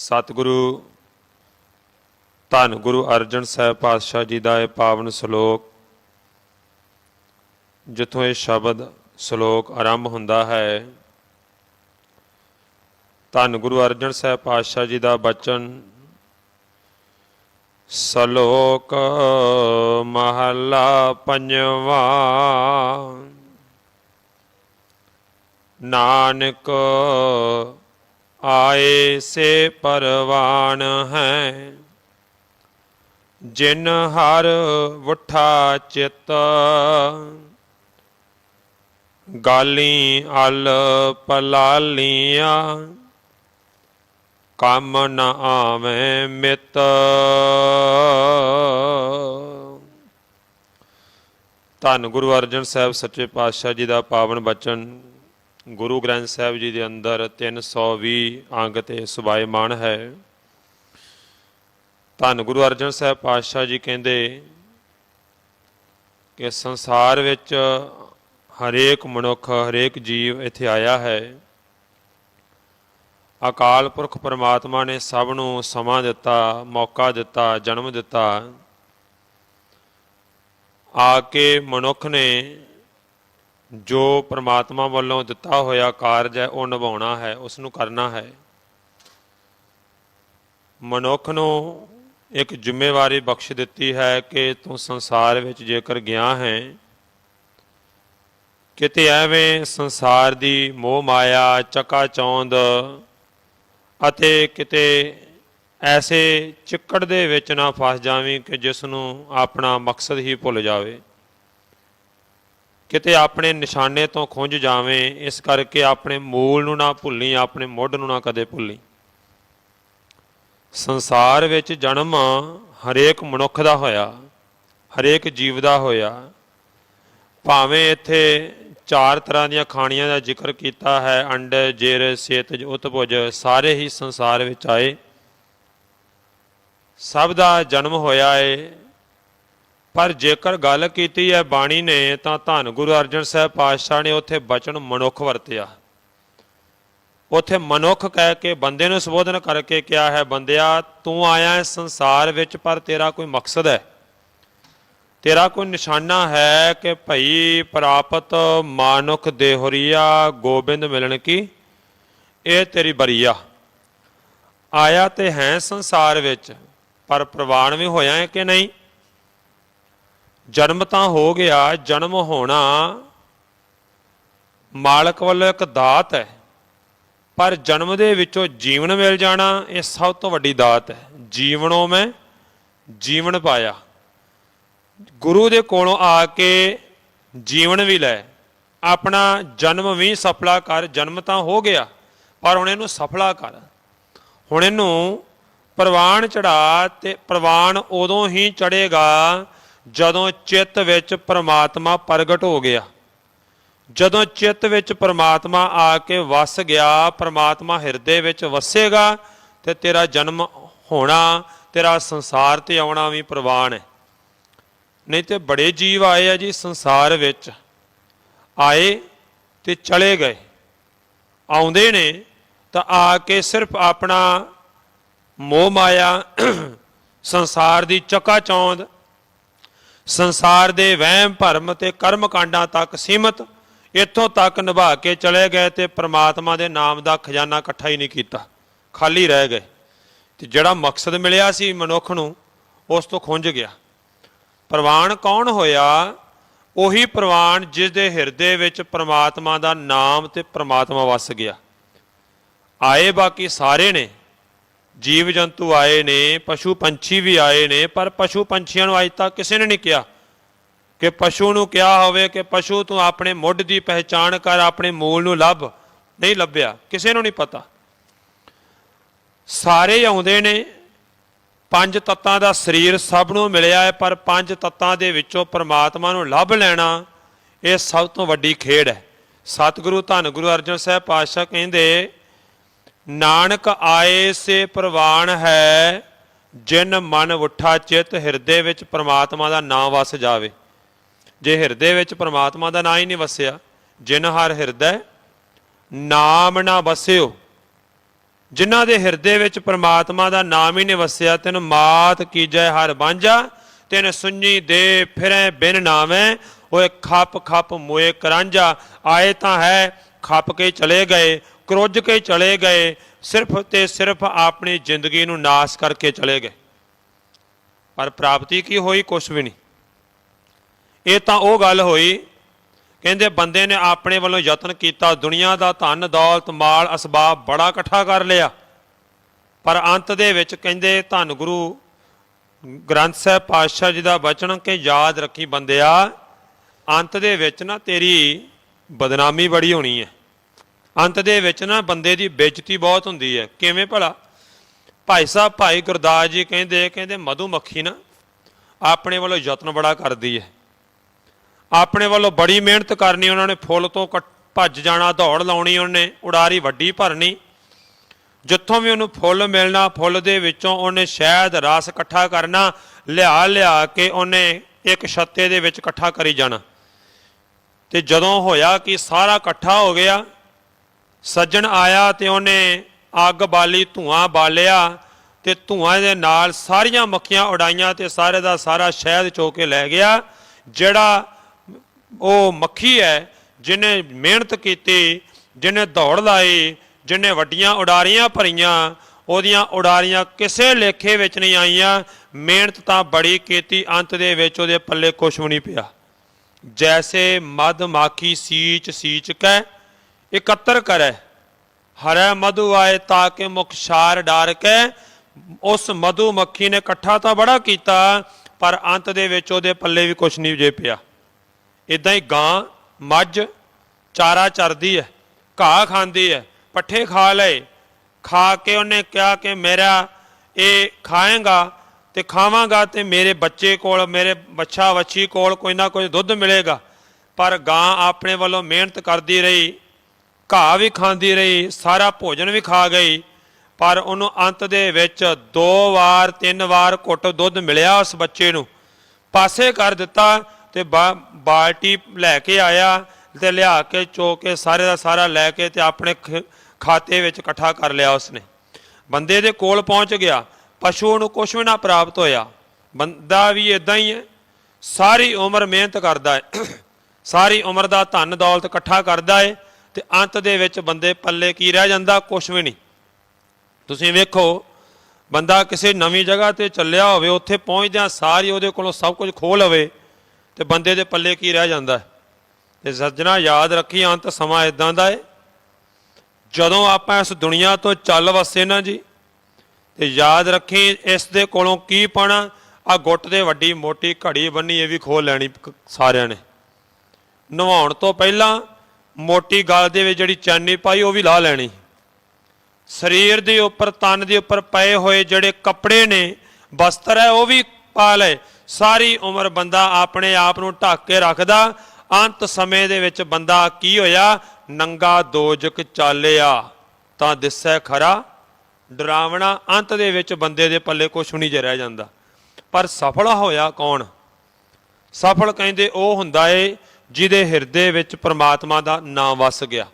ਸਤਿਗੁਰੂ, ਧੰਨ ਗੁਰੂ ਅਰਜਨ ਸਾਹਿਬ ਪਾਤਸ਼ਾਹ ਜੀ ਦਾ ਇਹ ਪਾਵਨ ਸ਼ਲੋਕ, ਜਿੱਥੋਂ ਇਹ ਸ਼ਬਦ ਸ਼ਲੋਕ ਆਰੰਭ ਹੁੰਦਾ ਹੈ। ਧੰਨ ਗੁਰੂ ਅਰਜਨ ਸਾਹਿਬ ਪਾਤਸ਼ਾਹ ਜੀ ਦਾ ਬਚਨ, ਸ਼ਲੋਕ ਮਹਲਾ ਪੰਜਵਾਂ, ਨਾਨਕ ਆਏ ਸੇ ਪਰਵਾਨ ਹੈ। ਜਿਨ ਹਰ ਵਠਾ ਚਿਤ, ਗਾਲੀ ਅਲ ਪਲਾਲੀਆਂ, ਕੰਮ ਨ ਆਵੇਂ ਮਿਤ। ਧੰਨ ਗੁਰੂ ਅਰਜਨ ਸਾਹਿਬ, ਸੱਚੇ ਪਾਤਸ਼ਾਹ ਜੀ ਦਾ ਪਾਵਨ ਬਚਨ ਗੁਰੂ ਗ੍ਰੰਥ ਸਾਹਿਬ ਜੀ ਦੇ ਅੰਦਰ 320 ਅੰਗ ਤੇ ਸੁਭਾਇਮਾਨ ਹੈ। ਧੰਨ ਗੁਰੂ ਅਰਜਨ ਸਾਹਿਬ ਪਾਤਸ਼ਾਹ ਜੀ ਕਹਿੰਦੇ ਕਿ ਸੰਸਾਰ ਵਿੱਚ ਹਰੇਕ ਮਨੁੱਖ, ਹਰੇਕ ਜੀਵ ਇੱਥੇ ਆਇਆ ਹੈ। ਅਕਾਲ ਪੁਰਖ ਪਰਮਾਤਮਾ ਨੇ ਸਭ ਨੂੰ ਸਮਾਂ ਦਿੱਤਾ, ਮੌਕਾ ਦਿੱਤਾ, ਜਨਮ ਦਿੱਤਾ। ਆ ਕੇ ਮਨੁੱਖ ਨੇ ਜੋ ਪ੍ਰਮਾਤਮਾ ਵੱਲੋਂ ਦਿੱਤਾ ਹੋਇਆ ਕਾਰਜ ਹੈ, ਉਹ ਨਿਭਾਉਣਾ ਹੈ ਉਸ ਨੂੰ ਕਰਨਾ ਹੈ। ਮਨੁੱਖ ਨੂੰ ਇੱਕ ਜ਼ਿੰਮੇਵਾਰੀ ਬਖਸ਼ ਦਿੱਤੀ ਹੈ ਕਿ ਤੂੰ ਸੰਸਾਰ ਵਿੱਚ ਜੇਕਰ ਗਿਆ ਹੈ, ਕਿਤੇ ਐਵੇਂ ਸੰਸਾਰ ਦੀ ਮੋਹ ਮਾਇਆ, ਚੱਕਾ ਚੌਂਦ ਅਤੇ ਕਿਤੇ ਐਸੇ ਚਿੱਕੜ ਦੇ ਵਿੱਚ ਨਾ ਫਸ ਜਾਵੀਂ ਕਿ ਜਿਸ ਨੂੰ ਆਪਣਾ ਮਕਸਦ ਹੀ ਭੁੱਲ ਜਾਵੇ। ਕਿਤੇ ਆਪਣੇ ਨਿਸ਼ਾਨੇ ਤੋਂ ਖੁੰਝ ਜਾਵੇਂ, ਇਸ ਕਰਕੇ ਆਪਣੇ ਮੂਲ ਨੂੰ ਨਾ ਭੁੱਲੀ, ਆਪਣੇ ਮੁੱਢ ਨੂੰ ਨਾ ਕਦੇ ਭੁੱਲੀ। ਸੰਸਾਰ ਵਿੱਚ ਜਨਮ ਹਰੇਕ ਮਨੁੱਖ ਦਾ ਹੋਇਆ, ਹਰੇਕ ਜੀਵ ਦਾ ਹੋਇਆ। ਭਾਵੇਂ ਇੱਥੇ ਚਾਰ ਤਰ੍ਹਾਂ ਦੀਆਂ ਖਾਣੀਆਂ ਦਾ ਜ਼ਿਕਰ ਕੀਤਾ ਹੈ, ਅੰਡ, ਜੇਰ ਸੇਤਜ ਉਤਪੁਜ ਸਾਰੇ ਹੀ ਸੰਸਾਰ ਵਿੱਚ ਆਏ। ਸਭ ਦਾ ਜਨਮ ਹੋਇਆ ਏ ਪਰ ਜੇਕਰ ਗੱਲ ਕੀਤੀ ਹੈ ਬਾਣੀ ਨੇ, ਤਾਂ ਧੰਨ ਗੁਰੂ ਅਰਜਨ ਸਾਹਿਬ ਪਾਤਸ਼ਾਹ ਨੇ ਉੱਥੇ ਬਚਨ ਮਨੁੱਖ ਵਰਤਿਆ। ਉੱਥੇ ਮਨੁੱਖ ਕਹਿ ਕੇ, ਬੰਦੇ ਨੂੰ ਸੰਬੋਧਨ ਕਰਕੇ ਕਿਹਾ ਹੈ, ਬੰਦਿਆ, ਤੂੰ ਆਇਆ ਹੈ ਸੰਸਾਰ ਵਿੱਚ, ਪਰ ਤੇਰਾ ਕੋਈ ਮਕਸਦ ਹੈ। ਤੇਰਾ ਕੋਈ ਨਿਸ਼ਾਨਾ ਹੈ ਕਿ ਭਈ ਪ੍ਰਾਪਤ ਮਾਨੁਖ ਦੇਹਰੀਆ, ਗੋਬਿੰਦ ਮਿਲਣ ਕੀ? ਇਹ ਤੇਰੀ ਬਰੀਆ। ਆਇਆ ਤੇ ਹੈ ਸੰਸਾਰ ਵਿੱਚ, ਪਰ ਪ੍ਰਵਾਨ ਵੀ ਹੋਇਆ ਹੈ ਕਿ ਨਹੀਂ? ਜਨਮ ਤਾਂ ਹੋ ਗਿਆ, ਜਨਮ ਹੋਣਾ ਮਾਲਕ ਵੱਲੋਂ ਇੱਕ ਦਾਤ ਹੈ। ਪਰ ਜਨਮ ਦੇ ਵਿੱਚੋਂ ਜੀਵਨ ਮਿਲ ਜਾਣਾ, ਇਹ ਸਭ ਤੋਂ ਵੱਡੀ ਦਾਤ ਹੈ। ਜੀਵਨੋਂ ਮੈਂ ਜੀਵਨ ਪਾਇਆ। ਗੁਰੂ ਦੇ ਕੋਲੋਂ ਆ ਕੇ ਜੀਵਨ ਵੀ ਲੈ। ਆਪਣਾ ਜਨਮ ਵੀ ਸਫਲਾ ਕਰ। ਜਨਮ ਤਾਂ ਹੋ ਗਿਆ, ਪਰ ਹੁਣ ਇਹਨੂੰ ਸਫਲਾ ਕਰ। ਹੁਣ ਇਹਨੂੰ ਪ੍ਰਵਾਨ ਚੜਾ ਤੇ ਪ੍ਰਵਾਨ ਉਦੋਂ ਹੀ ਚੜੇਗਾ ਜਦੋਂ ਚਿੱਤ ਵਿੱਚ ਪਰਮਾਤਮਾ ਪ੍ਰਗਟ ਹੋ ਗਿਆ, ਜਦੋਂ ਚਿੱਤ ਵਿੱਚ ਪਰਮਾਤਮਾ ਆ ਕੇ ਵਸ ਗਿਆ, ਪਰਮਾਤਮਾ ਹਿਰਦੇ ਵਿੱਚ ਵਸੇਗਾ, ਤੇ ਤੇਰਾ ਜਨਮ ਹੋਣਾ, ਤੇਰਾ ਸੰਸਾਰ ਤੇ ਆਉਣਾ ਵੀ ਪ੍ਰਵਾਨ ਹੈ। ਨਹੀਂ ਤੇ ਬੜੇ ਜੀਵ ਆਏ ਆ ਜੀ ਸੰਸਾਰ ਵਿੱਚ। ਆਏ ਤੇ ਚਲੇ ਗਏ। ਆਉਂਦੇ ਨੇ ਤਾਂ ਆ ਕੇ ਸਿਰਫ ਆਪਣਾ ਮੋਹ ਮਾਇਆ, ਸੰਸਾਰ ਦੀ ਚੱਕਾ ਚੌਂਦ ਸੰਸਾਰ ਦੇ ਵਹਿਮ, ਭਰਮ ਤੇ ਕਰਮ ਕਾਂਡਾਂ ਤੱਕ ਸੀਮਤ, ਇੱਥੋਂ ਤੱਕ ਨਿਭਾ ਕੇ ਚਲੇ ਗਏ ਤੇ ਪ੍ਰਮਾਤਮਾ ਦੇ ਨਾਮ ਦਾ ਖਜ਼ਾਨਾ ਇਕੱਠਾ ਹੀ ਨਹੀਂ ਕੀਤਾ। ਖਾਲੀ ਰਹਿ ਗਏ। ਤੇ ਜਿਹੜਾ ਮਕਸਦ ਮਿਲਿਆ ਸੀ ਮਨੁੱਖ ਨੂੰ, ਉਸ ਤੋਂ ਖੁੰਝ ਗਿਆ। ਪ੍ਰਵਾਨ ਕੌਣ ਹੋਇਆ? ਉਹੀ ਪ੍ਰਵਾਨ ਜਿਸ ਦੇ ਹਿਰਦੇ ਵਿੱਚ ਪ੍ਰਮਾਤਮਾ ਦਾ ਨਾਮ ਤੇ ਪ੍ਰਮਾਤਮਾ ਵਸ ਗਿਆ। ਆਏ ਬਾਕੀ ਸਾਰੇ ਨੇ, ਜੀਵ ਜੰਤੂ ਆਏ ਨੇ, ਪਸ਼ੂ ਪੰਛੀ ਵੀ ਆਏ ਨੇ, ਪਰ ਪਸ਼ੂ ਪੰਛੀਆਂ ਨੂੰ ਅੱਜ ਤੱਕ ਕਿਸੇ ਨੇ ਨਹੀਂ ਕਿਹਾ। ਕਿ ਪਸ਼ੂ ਨੂੰ ਕਿਹਾ ਹੋਵੇ ਕਿ ਪਸ਼ੂ ਤੂੰ ਆਪਣੇ ਮੁੱਢ ਦੀ ਪਹਿਚਾਣ ਕਰ, ਆਪਣੇ ਮੂਲ ਨੂੰ ਲੱਭ। ਨਹੀਂ ਲੱਭਿਆ। ਕਿਸੇ ਨੂੰ ਨਹੀਂ ਪਤਾ। ਸਾਰੇ ਆਉਂਦੇ ਨੇ। ਪੰਜ ਤੱਤਾਂ ਦਾ ਸਰੀਰ ਸਭ ਨੂੰ ਮਿਲਿਆ ਹੈ, ਪਰ ਪੰਜ ਤੱਤਾਂ ਦੇ ਵਿੱਚੋਂ ਪਰਮਾਤਮਾ ਨੂੰ ਲੱਭ ਲੈਣਾ ਇਹ ਸਭ ਤੋਂ ਵੱਡੀ ਖੇਡ ਹੈ। ਸਤਿਗੁਰੂ ਧੰਨ ਗੁਰੂ ਅਰਜਨ ਸਾਹਿਬ ਪਾਤਸ਼ਾਹ ਕਹਿੰਦੇ, ਨਾਨਕ ਆਏ ਸੇ ਪ੍ਰਵਾਨ ਹੈ, ਜਿਨ ਮਨ ਉਠਾ ਚਿਤ ਹਿਰਦੇ ਵਿੱਚ ਪਰਮਾਤਮਾ ਦਾ ਨਾਮ ਵਸ ਜਾਵੇ। ਜੇ ਹਿਰਦੇ ਵਿੱਚ ਪ੍ਰਮਾਤਮਾ ਦਾ ਨਾਂ ਹੀ ਨਹੀਂ ਵਸਿਆ, ਜਿਨ ਹਰ ਹਿਰਦੈ, ਨਾਮ ਨਾ ਵਸਿਓ। ਜਿਨ੍ਹਾਂ ਦੇ ਹਿਰਦੇ ਵਿੱਚ ਪ੍ਰਮਾਤਮਾ ਦਾ ਨਾਮ ਹੀ ਨਹੀਂ ਵਸਿਆ, ਤੈਨ ਮਾਤ ਕੀਜੈ ਹਰ ਬਾਂਝਾ ਤੈਨ ਸੁੰਨੀ ਦੇ ਫਿਰੈ ਬਿਨ ਨਾਵੇਂ ਓਏ ਖੱਪ ਖੱਪ ਮੋਏ ਕਰਾਂਝਾ। ਆਏ ਤਾਂ ਹੈ ਖੱਪ ਕੇ ਚਲੇ ਗਏ ਕਰੁੱਜ ਕੇ ਚਲੇ ਗਏ, ਸਿਰਫ ਤੇ ਸਿਰਫ ਆਪਣੀ ਜ਼ਿੰਦਗੀ ਨੂੰ ਨਾਸ ਕਰਕੇ ਚਲੇ ਗਏ। ਪਰ ਪ੍ਰਾਪਤੀ ਕੀ ਹੋਈ? ਕੁਛ ਵੀ ਨਹੀਂ। ਇਹ ਤਾਂ ਉਹ ਗੱਲ ਹੋਈ, ਕਹਿੰਦੇ ਬੰਦੇ ਨੇ ਆਪਣੇ ਵੱਲੋਂ ਯਤਨ ਕੀਤਾ, ਦੁਨੀਆ ਦਾ ਧਨ, ਦੌਲਤ, ਮਾਲ, ਅਸਬਾਬ ਬੜਾ ਇਕੱਠਾ ਕਰ ਲਿਆ। ਪਰ ਅੰਤ ਦੇ ਵਿੱਚ ਕਹਿੰਦੇ ਧੰਨ ਗੁਰੂ ਗ੍ਰੰਥ ਸਾਹਿਬ ਪਾਤਸ਼ਾਹ ਜੀ ਦਾ ਬਚਨ ਕਿ ਯਾਦ ਰੱਖੀ ਬੰਦਿਆ, ਅੰਤ ਦੇ ਵਿੱਚ ਨਾ ਤੇਰੀ ਬਦਨਾਮੀ ਬੜੀ ਹੋਣੀ ਹੈ। ਅੰਤ ਦੇ ਵਿੱਚ ਨਾ ਬੰਦੇ ਦੀ ਬੇਇੱਜ਼ਤੀ ਬਹੁਤ ਹੁੰਦੀ ਹੈ। ਕਿਵੇਂ ਭਲਾ? ਭਾਈ ਸਾਹਿਬ, ਭਾਈ ਗੁਰਦਾਸ ਜੀ ਕਹਿੰਦੇ ਕਹਿੰਦੇ ਮਧੂ ਮੱਖੀ ਨਾ ਆਪਣੇ ਵੱਲੋਂ ਯਤਨ ਬੜਾ ਕਰਦੀ ਹੈ। ਆਪਣੇ ਵੱਲੋਂ ਬੜੀ ਮਿਹਨਤ ਕਰਨੀ ਉਹਨਾਂ ਨੇ, ਫੁੱਲ ਤੋਂ ਕੱਟ- ਭੱਜ ਜਾਣਾ, ਦੌੜ ਲਾਉਣੀ ਉਹਨੇ, ਉਡਾਰੀ ਵੱਡੀ ਭਰਨੀ। ਜਿੱਥੋਂ ਵੀ ਉਹਨੂੰ ਫੁੱਲ ਮਿਲਣਾ, ਫੁੱਲ ਦੇ ਵਿੱਚੋਂ ਉਹਨੇ ਸ਼ਹਿਦ, ਰਸ ਇਕੱਠਾ ਕਰਨਾ, ਲਿਆ ਲਿਆ ਕੇ ਉਹਨੇ ਇੱਕ ਛੱਤੇ ਦੇ ਵਿੱਚ ਇਕੱਠਾ ਕਰੀ ਜਾਣਾ। ਤੇ ਜਦੋਂ ਹੋਇਆ ਕਿ ਸਾਰਾ ਇਕੱਠਾ ਹੋ ਗਿਆ, ਸੱਜਣ ਆਇਆ ਤੇ ਉਹਨੇ ਅੱਗ ਬਾਲੀ, ਧੂਆਂ ਬਾਲਿਆ ਤੇ ਧੂਆਂ ਦੇ ਨਾਲ ਸਾਰੀਆਂ ਮੱਖੀਆਂ ਉਡਾਈਆਂ ਤੇ ਸਾਰੇ ਦਾ ਸਾਰਾ ਸ਼ਹਿਦ ਚੋ ਕੇ ਲੈ ਗਿਆ, ਜਿਹੜਾ ਉਹ ਮੱਖੀ ਹੈ, ਜਿਹਨੇ ਮਿਹਨਤ ਕੀਤੀ, ਜਿਹਨੇ ਦੌੜ ਲਾਈ, ਜਿਹਨੇ ਵੱਡੀਆਂ ਉਡਾਰੀਆਂ ਭਰੀਆਂ, ਉਹਦੀਆਂ ਉਡਾਰੀਆਂ ਕਿਸੇ ਲੇਖੇ ਵਿੱਚ ਨਹੀਂ ਆਈਆਂ। ਮਿਹਨਤ ਤਾਂ ਬੜੀ ਕੀਤੀ, ਅੰਤ ਦੇ ਵਿੱਚ ਉਹਦੇ ਪੱਲੇ ਕੁਛ ਵੀ ਨਹੀਂ ਪਿਆ। ਜੈਸੇ ਮਦ ਮਾਖੀ ਸੀਚ ਸੀਚ ਕੈ, ਇਕੱਤਰ ਕਰੈ। ਹਰੈ ਮਧੂ ਆਏ ਤਾਕੇ ਮੁਖ ਸ਼ਾਰ ਡਾਰ ਕੇ। ਉਸ ਮਧੂ ਮੱਖੀ ਨੇ ਇਕੱਠਾ ਤਾਂ ਬੜਾ ਕੀਤਾ, ਪਰ ਅੰਤ ਦੇ ਵਿੱਚ ਉਹਦੇ ਪੱਲੇ ਵੀ ਕੁਛ ਨਹੀਂ ਜੇ ਪਿਆ। ਇਦਾਂ ਹੀ ਗਾਂ, ਮੱਝ, ਚਾਰਾ ਚਰਦੀ ਹੈ ਘਾਹ ਖਾਂਦੀ ਹੈ ਪੱਠੇ ਖਾ ਲਏ, ਖਾ ਕੇ ਉਹਨੇ ਕਿਹਾ ਕਿ ਮੇਰਾ ਇਹ ਖਾਏਗਾ ਤੇ ਖਾਵਾਂਗਾ ਤੇ ਮੇਰੇ ਬੱਚੇ ਕੋਲ, ਮੇਰੇ ਬੱਚਾ ਵੱਛੀ ਕੋਲ ਕੋਈ ਨਾ ਕੋਈ ਦੁੱਧ ਮਿਲੇਗਾ। ਪਰ ਗਾਂ ਆਪਣੇ ਵੱਲੋਂ ਮਿਹਨਤ ਕਰਦੀ ਰਹੀ, ਘਾਹ ਵੀ ਖਾਂਦੀ ਰਹੀ, ਸਾਰਾ ਭੋਜਨ ਵੀ ਖਾ ਗਈ, ਪਰ ਉਹਨੂੰ ਅੰਤ ਦੇ ਵਿੱਚ ਦੋ ਵਾਰ, ਤਿੰਨ ਵਾਰ ਘੁੱਟ ਦੁੱਧ ਮਿਲਿਆ ਉਸ ਬੱਚੇ ਨੂੰ। ਪਾਸੇ ਕਰ ਦਿੱਤਾ ਤੇ ਬਾ- ਬਾਲਟੀ ਲੈ ਕੇ ਆਇਆ ਤੇ ਲਿਆ ਕੇ ਚੋ ਕੇ ਸਾਰੇ ਦਾ ਸਾਰਾ ਲੈ ਕੇ ਤੇ ਆਪਣੇ ਖ- ਖਾਤੇ ਵਿੱਚ ਇਕੱਠਾ ਕਰ ਲਿਆ ਉਸਨੇ। ਬੰਦੇ ਦੇ ਕੋਲ ਪਹੁੰਚ ਗਿਆ। ਪਸ਼ੂ ਨੂੰ ਕੁਝ ਵੀ ਨਾ ਪ੍ਰਾਪਤ ਹੋਇਆ। ਬੰਦਾ ਵੀ ਇਦਾਂ ਹੀ ਹੈ। ਸਾਰੀ ਉਮਰ ਮਿਹਨਤ ਕਰਦਾ ਹੈ। ਸਾਰੀ ਉਮਰ ਦਾ ਧਨ ਦੌਲਤ ਇਕੱਠਾ ਕਰਦਾ ਹੈ ਤੇ ਅੰਤ ਦੇ ਵਿੱਚ ਬੰਦੇ ਪੱਲੇ ਕੀ ਰਹਿ ਜਾਂਦਾ? ਕੁਝ ਵੀ ਨਹੀਂ। ਤੁਸੀਂ ਵੇਖੋ, ਬੰਦਾ ਕਿਸੇ ਨਵੀਂ ਜਗ੍ਹਾ ਤੇ ਚੱਲਿਆ ਹੋਵੇ, ਉੱਥੇ ਪਹੁੰਚਦਿਆਂ ਸਾਰੀ ਉਹਦੇ ਕੋਲੋਂ ਸਭ ਕੁਝ ਖੋਹ ਲਵੇ। ਤੇ ਬੰਦੇ ਦੇ ਪੱਲੇ ਕੀ ਰਹਿ ਜਾਂਦਾ ਹੈ? ਤੇ ਸੱਜਣਾ, ਯਾਦ ਰੱਖੀ ਅੰਤ ਸਮਾਂ ਇਦਾਂ ਦਾ ਏ। ਜਦੋਂ ਆਪਾਂ ਇਸ ਦੁਨੀਆ ਤੋਂ ਚੱਲ ਵਸੇ ਨਾ ਜੀ, ਤੇ ਯਾਦ ਰੱਖੀ ਇਸ ਦੇ ਕੋਲੋਂ ਕੀ ਪਾਣਾ ਆ ਗੁੱਟ ਦੇ ਵੱਡੀ ਮੋਟੀ ਘੜੀ ਬੰਨੀ ਇਹ ਵੀ ਖੋਹ ਲੈਣੀ ਸਾਰਿਆਂ ਨੇ। ਨਵਾਉਣ ਤੋਂ ਪਹਿਲਾਂ ਮੋਟੀ ਗਲ ਦੇ ਵਿੱਚ ਜਿਹੜੀ ਚੈਨੀ ਪਾਈ ਉਹ ਵੀ ਲਾ ਲੈਣੀ। ਸਰੀਰ ਦੇ ਉੱਪਰ, ਤਨ ਦੇ ਉੱਪਰ ਪਏ ਹੋਏ ਜਿਹੜੇ ਕੱਪੜੇ ਨੇ, ਬਸਤਰ ਹੈ ਉਹ ਵੀ ਪਾ ਲਏ। ਸਾਰੀ ਉਮਰ ਬੰਦਾ ਆਪਣੇ ਆਪ ਨੂੰ ਢੱਕ ਕੇ ਰੱਖਦਾ। ਅੰਤ ਸਮੇਂ ਦੇ ਵਿੱਚ ਬੰਦਾ ਕੀ ਹੋਇਆ? ਨੰਗਾ ਦੋਜਕ ਚਾਲਿਆ। ਤਾਂ ਦਿਸੈ ਖਰਾ। ਡਰਾਵਣਾ ਅੰਤ ਦੇ ਵਿੱਚ ਬੰਦੇ ਦੇ ਪੱਲੇ ਕੁਛ ਨਹੀਂ ਜੇ ਰਹਿ ਜਾਂਦਾ। ਪਰ ਸਫਲ ਹੋਇਆ ਕੌਣ? ਸਫਲ ਕਹਿੰਦੇ ਉਹ ਹੁੰਦਾ ਏ ਜਿਹਦੇ ਹਿਰਦੇ ਵਿੱਚ ਪ੍ਰਮਾਤਮਾ ਦਾ ਨਾਮ ਵਸ ਗਿਆ।